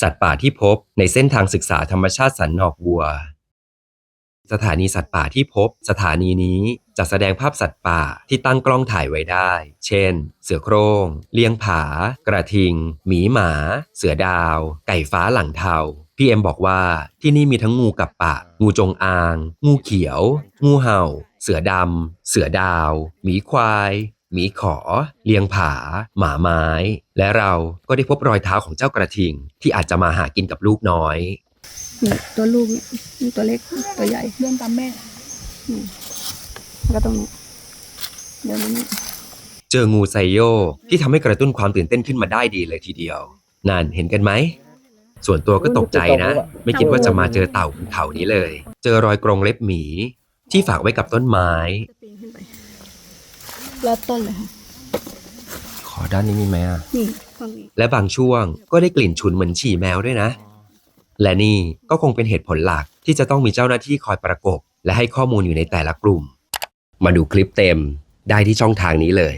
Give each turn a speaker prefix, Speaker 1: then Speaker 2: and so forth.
Speaker 1: สัตว์ป่าที่พบในเส้นทางศึกษาธรรมชาติสันนอกวัว สถานีสัตว์ป่าที่พบ สถานีนี้จะแสดงภาพสัตว์ป่าที่ตั้งกล้องถ่ายไว้ได้ เช่น เสือโครง่ง เลี้ยงผา กระทิง หมีหมา เสือดาว ไก่ฟ้าหลังเทา พี่เอ็มบอกว่าที่นี่มีทั้งงูกับปะ งูจงอาง งูเขียว งูเห่า เสือดำ เสือดาว หมีควาย หมีขอ เลียงผา หมาไม้ และเราก็ได้พบรอยเท้าของเจ้ากระทิง ที่อาจจะมาหากินกับลูกน้อย
Speaker 2: นี่ตัวลูกนี่นี่ตัวเล็กตัวใหญ่
Speaker 3: เดินตามแม่
Speaker 2: แล้วก็ตรงนี้เดี๋ยวนี้
Speaker 1: เจองูไซโยกที่ทำให้กระตุ้นความตื่นเต้นขึ้นมาได้ดีเลยทีเดียว นั่นเห็นกันไหม ส่วนตัวก็ตกใจนะ ไม่คิดว่าจะมาเจอเต่าบนเขานี้เลย เจอรอยกรงเล็บหมี ที่ฝากไว้กับต้นไม้
Speaker 2: จะปีนขึ้นไป รอบต้นเลยค่ะ
Speaker 1: ขอด้านนี้มีไหมอะ
Speaker 2: นี่ฝั่งนี้
Speaker 1: และบางช่วงก็ได้กลิ่นฉุนเหมือนฉี่แมวด้วยนะ และนี่ก็คงเป็นเหตุผลหลักที่จะต้องมีเจ้าหน้าที่คอยประกบ และให้ข้อมูลอยู่ในแต่ละกลุ่ม มาดูคลิปเต็มได้ที่ช่องทางนี้เลย